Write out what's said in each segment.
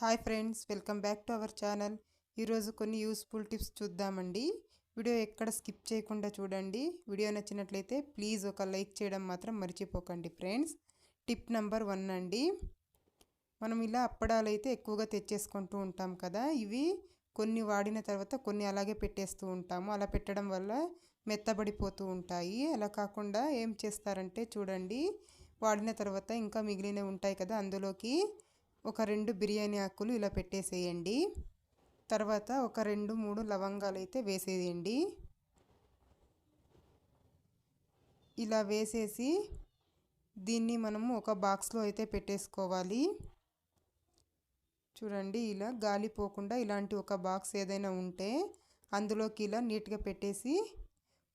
Hi friends welcome back to our channel. ఈరోజు కొన్ని useful tips చూద్దామండి. వీడియో ఎక్కడ స్కిప్ చేయకుండా చూడండి. వీడియో నచ్చినట్లయితే ప్లీజ్ ఒక లైక్ చేయడం మాత్రం మర్చిపోకండి ఫ్రెండ్స్. టిప్ నెంబర్ వన్ అండి. మనం ఇలా అప్పడాలు అయితే ఎక్కువగా తెచ్చేసుకుంటూ ఉంటాం కదా. ఇవి కొన్ని వాడిన తర్వాత కొన్ని అలాగే పెట్టేస్తూ ఉంటాము. అలా పెట్టడం వల్ల మెత్తబడిపోతూ ఉంటాయి. అలా కాకుండా ఏం చేస్తారంటే చూడండి వాడిన తర్వాత ఇంకా మిగిలినవి ఉంటాయి కదా అందులోకి. ఒక రెండు బిర్యానీ ఆకులు ఇలా పెట్టేసేయండి. తర్వాత ఒక రెండు మూడు లవంగాలు అయితే వేసేయండి. ఇలా వేసేసి దీన్ని మనము ఒక బాక్స్లో అయితే పెట్టేసుకోవాలి. చూడండి ఇలా గాలి పోకుండా ఇలాంటి ఒక బాక్స్ ఏదైనా ఉంటే అందులోకి ఇలా నీట్గా పెట్టేసి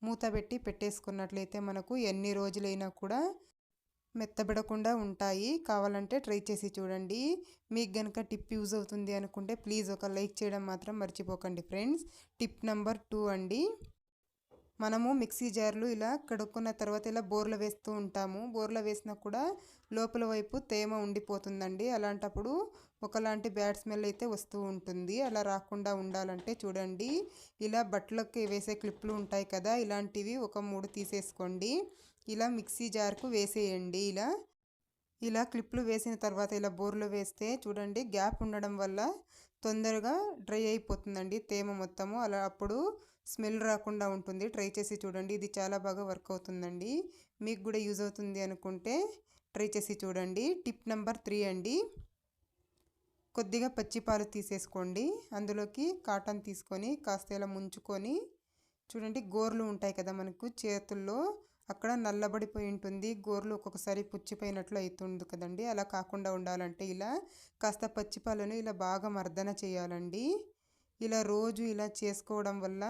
మూత పెట్టి పెట్టేసుకున్నట్లయితే మనకు ఎన్ని రోజులైనా కూడా మెత్తబడకుండా ఉంటాయి. కావాలంటే ట్రై చేసి చూడండి. మీకు కనుక టిప్ యూజ్ అవుతుంది అనుకుంటే ప్లీజ్ ఒక లైక్ చేయడం మాత్రం మర్చిపోకండి ఫ్రెండ్స్. టిప్ నెంబర్ టూ అండి. మనము మిక్సీ జార్లు ఇలా కడుక్కున్న తర్వాత ఇలా బోర్లు వేస్తూ ఉంటాము. బోర్లో వేసినా కూడా లోపల వైపు తేమ ఉండిపోతుందండి. అలాంటప్పుడు ఒకలాంటి బ్యాడ్ స్మెల్ అయితే వస్తూ ఉంటుంది. అలా రాకుండా ఉండాలంటే చూడండి. ఇలా బట్టలకి వేసే క్లిప్లు ఉంటాయి కదా ఇలాంటివి ఒక మూడు తీసేసుకోండి. ఇలా మిక్సీ జార్కు వేసేయండి. ఇలా ఇలా క్లిప్లు వేసిన తర్వాత ఇలా బోర్లు వేస్తే చూడండి గ్యాప్ ఉండడం వల్ల తొందరగా డ్రై అయిపోతుందండి తేమ మొత్తము. అలా అప్పుడు స్మెల్ రాకుండా ఉంటుంది. ట్రై చేసి చూడండి. ఇది చాలా బాగా వర్క్ అవుతుందండి. మీకు కూడా యూజ్ అవుతుంది అనుకుంటే ట్రై చేసి చూడండి. టిప్ నెంబర్ త్రీ అండి. కొద్దిగా పచ్చిపాలు తీసేసుకోండి. అందులోకి కాటన్ తీసుకొని కాస్త ఇలా ముంచుకొని చూడండి గోర్లు ఉంటాయి కదా మనకు చేతుల్లో. అక్కడ నల్లబడిపోయి ఉంటుంది. గోర్లు ఒక్కొక్కసారి పుచ్చిపోయినట్లు అవుతుంది కదండి. అలా కాకుండా ఉండాలంటే ఇలా కాస్త పచ్చిపాలను ఇలా బాగా మర్దన చేయాలండి. ఇలా రోజు ఇలా చేసుకోవడం వల్ల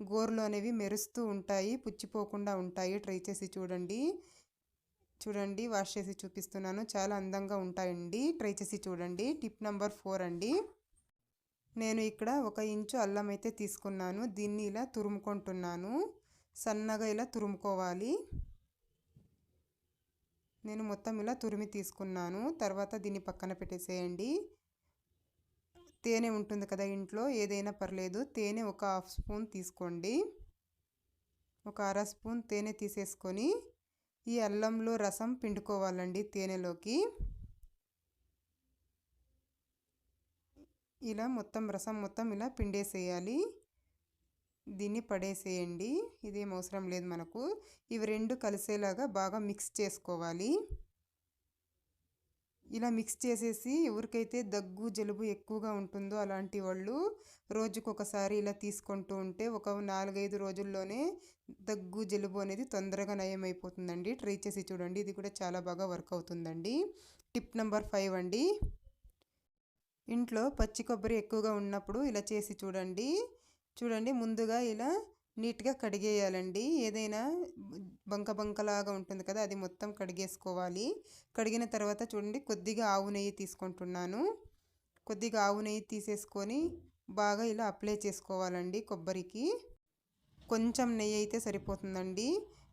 గోర్లు అనేవి మెరుస్తూ ఉంటాయి పుచ్చిపోకుండా ఉంటాయి. ట్రై చేసి చూడండి. చూడండి వాష్ చేసి చూపిస్తున్నాను. చాలా అందంగా ఉంటాయండి. ట్రై చేసి చూడండి. టిప్ నెంబర్ ఫోర్ అండి. నేను ఇక్కడ ఒక ఇంచు అల్లం అయితే తీసుకున్నాను. దీన్ని ఇలా తురుముకుంటున్నాను. సన్నగా ఇలా తురుముకోవాలి. నేను మొత్తం ఇలా తురిమి తీసుకున్నాను. తర్వాత దీన్ని పక్కన పెట్టేసేయండి. తేనె ఉంటుంది కదా ఇంట్లో ఏదైనా పర్లేదు. తేనె ఒక హాఫ్ స్పూన్ తీసుకోండి. ఒక అర స్పూన్ తేనె తీసేసుకొని ఈ అల్లంలో రసం పిండుకోవాలండి తేనెలోకి. ఇలా మొత్తం రసం మొత్తం ఇలా పిండేసేయాలి. దీన్ని పడేసేయండి. ఇదేం అవసరం లేదు మనకు. ఇవి రెండు కలిసేలాగా బాగా మిక్స్ చేసుకోవాలి. ఇలా మిక్స్ చేసేసి ఎవరికైతే దగ్గు జలుబు ఎక్కువగా ఉంటుందో అలాంటి వాళ్ళు రోజుకొకసారి ఇలా తీసుకుంటూ ఉంటే ఒక నాలుగైదు రోజుల్లోనే దగ్గు జలుబు అనేది తొందరగా నయమైపోతుందండి. ట్రై చేసి చూడండి. ఇది కూడా చాలా బాగా వర్క్ అవుతుందండి. టిప్ నెంబర్ ఫైవ్ అండి. ఇంట్లో పచ్చి కొబ్బరి ఎక్కువగా ఉన్నప్పుడు ఇలా చేసి చూడండి. చూడండి ముందుగా ఇలా నీట్గా కడిగేయాలండి. ఏదైనా బంక బంకలాగా ఉంటుంది కదా అది మొత్తం కడిగేసుకోవాలి. కడిగిన తర్వాత చూడండి కొద్దిగా ఆవు నెయ్యి తీసుకుంటున్నాను. కొద్దిగా ఆవు నెయ్యి తీసేసుకొని బాగా ఇలా అప్లై చేసుకోవాలండి కొబ్బరికి. కొంచెం నెయ్యి అయితే సరిపోతుందండి.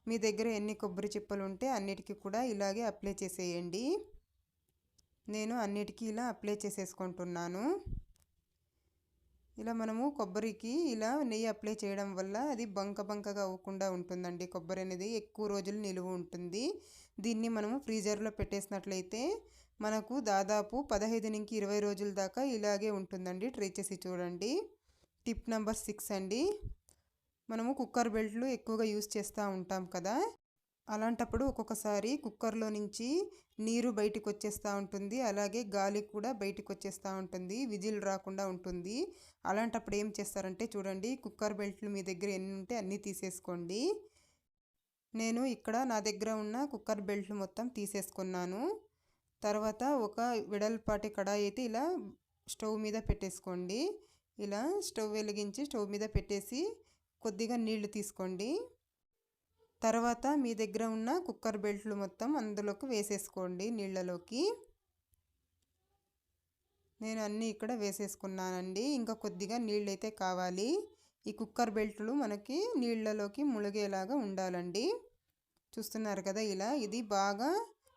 మీ దగ్గర ఎన్ని కొబ్బరి చిప్పలు ఉంటే అన్నిటికీ కూడా ఇలాగే అప్లై చేసేయండి. నేను అన్నిటికీ ఇలా అప్లై చేసేసుకుంటున్నాను. ఇలా మనము కొబ్బరికి ఇలా నెయ్యి అప్లై చేయడం వల్ల అది బంక బంకగా అవ్వకుండా ఉంటుందండి. కొబ్బరి అనేది ఎక్కువ రోజులు నిలువ ఉంటుంది. దీన్ని మనము ఫ్రీజర్లో పెట్టేసినట్లయితే మనకు దాదాపు పదహైదు నుంచి ఇరవై రోజుల దాకా ఇలాగే ఉంటుందండి. ట్రై చేసి చూడండి. టిప్ నెంబర్ సిక్స్ అండి. మనము కుక్కర్ బెల్ట్లు ఎక్కువగా యూస్ చేస్తూ ఉంటాం కదా. అలాంటప్పుడు ఒక్కొక్కసారి కుక్కర్లో నుంచి నీరు బయటికి వచ్చేస్తూ ఉంటుంది. అలాగే గాలి కూడా బయటికి వచ్చేస్తూ ఉంటుంది. విజిల్ రాకుండా ఉంటుంది. అలాంటప్పుడు ఏం చేస్తారంటే చూడండి కుక్కర్ బెల్ట్లు మీ దగ్గర ఎన్ని ఉంటే అన్నీ తీసేసుకోండి. నేను ఇక్కడ నా దగ్గర ఉన్న కుక్కర్ బెల్ట్లు మొత్తం తీసేసుకున్నాను. తర్వాత ఒక వెడల్పాటి కడాయి అయితే ఇలా స్టవ్ మీద పెట్టేసుకోండి. ఇలా స్టవ్ వెలిగించి స్టవ్ మీద పెట్టేసి కొద్దిగా నీళ్ళు తీసుకోండి. తర్వాత మీ దగ్గర ఉన్న కుక్కర్ బెల్ట్లు మొత్తం అందులోకి వేసేసుకోండి నీళ్ళలోకి. నేను అన్నీ ఇక్కడ వేసేసుకున్నానండి. ఇంకా కొద్దిగా నీళ్ళైతే కావాలి. ఈ కుక్కర్ బెల్ట్లు మనకి నీళ్ళలోకి మునిగేలాగా ఉండాలండి. చూస్తున్నారు కదా ఇలా ఇది బాగా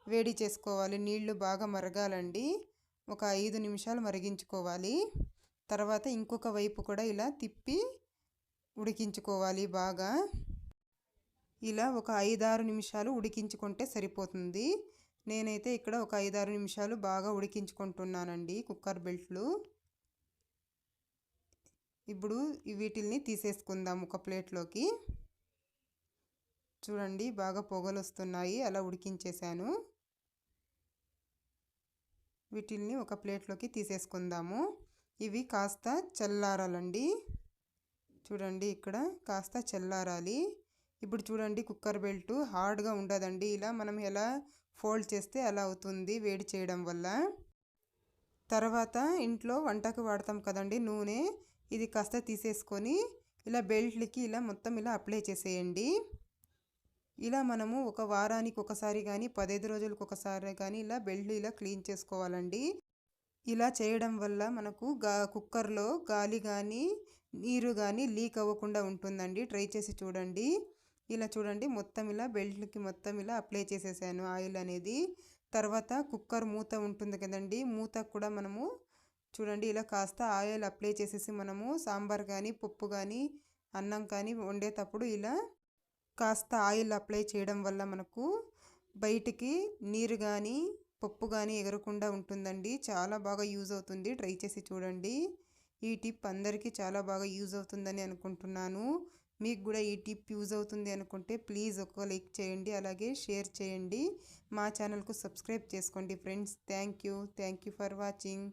వేడి చేసుకోవాలి. నీళ్ళు బాగా మరగాలండి. ఒక ఐదు నిమిషాలు మరిగించుకోవాలి. తర్వాత ఇంకొక వైపు కూడా ఇలా తిప్పి ఉడికించుకోవాలి బాగా. ఇలా ఒక ఐదారు నిమిషాలు ఉడికించుకుంటే సరిపోతుంది. నేనైతే ఇక్కడ ఒక ఐదారు నిమిషాలు బాగా ఉడికించుకుంటున్నానండి కుక్కర్ బెల్ట్లు. ఇప్పుడు వీటిల్ని తీసేసుకుందాం ఒక ప్లేట్లోకి. చూడండి బాగా పొగలు వస్తున్నాయి అలా ఉడికించేశాను. వీటిల్ని ఒక ప్లేట్లోకి తీసేసుకుందాము. ఇవి కాస్త చల్లారాలండి. చూడండి ఇక్కడ కాస్త చల్లారాలి. ఇప్పుడు చూడండి కుక్కర్ బెల్ట్ హార్డ్గా ఉండదండి. ఇలా మనం ఎలా ఫోల్డ్ చేస్తే అలా అవుతుంది వేడి చేయడం వల్ల. తర్వాత ఇంట్లో వంటకు వాడతాం కదండి నూనె. ఇది కాస్త తీసేసుకొని ఇలా బెల్ట్లకి ఇలా మొత్తం ఇలా అప్లై చేసేయండి. ఇలా మనము ఒక వారానికి ఒకసారి కానీ పదహైదు రోజులకు ఒకసారి కానీ ఇలా బెల్ట్ ఇలా క్లీన్ చేసుకోవాలండి. ఇలా చేయడం వల్ల మనకు గా కుక్కర్లో గాలి కానీ నీరు కానీ లీక్ అవ్వకుండా ఉంటుందండి. ట్రై చేసి చూడండి. ఇలా చూడండి మొత్తం ఇలా బెల్ట్కి మొత్తం ఇలా అప్లై చేసేసాను. ఆయిల్ అనేది. తర్వాత కుక్కర్ మూత ఉంటుంది కదండి మూత కూడా మనము చూడండి ఇలా కాస్త ఆయిల్ అప్లై చేసేసి మనము సాంబార్ కానీ పప్పు కానీ అన్నం కానీ వండేటప్పుడు ఇలా కాస్త ఆయిల్ అప్లై చేయడం వల్ల మనకు బయటికి నీరు కానీ పప్పు కానీ ఎగరకుండా ఉంటుందండి. చాలా బాగా యూజ్ అవుతుంది. ట్రై చేసి చూడండి. ఈ టిప్ అందరికీ చాలా బాగా యూజ్ అవుతుందని అనుకుంటున్నాను. మీకు కూడా ఈ టిప్ యూజ్ అవుతుంది అనుకుంటే ప్లీజ్ ఒక లైక్ చేయండి అలాగే షేర్ చేయండి. మా ఛానల్కు సబ్స్క్రైబ్ చేసుకోండి friends. Thank you. Thank you for watching.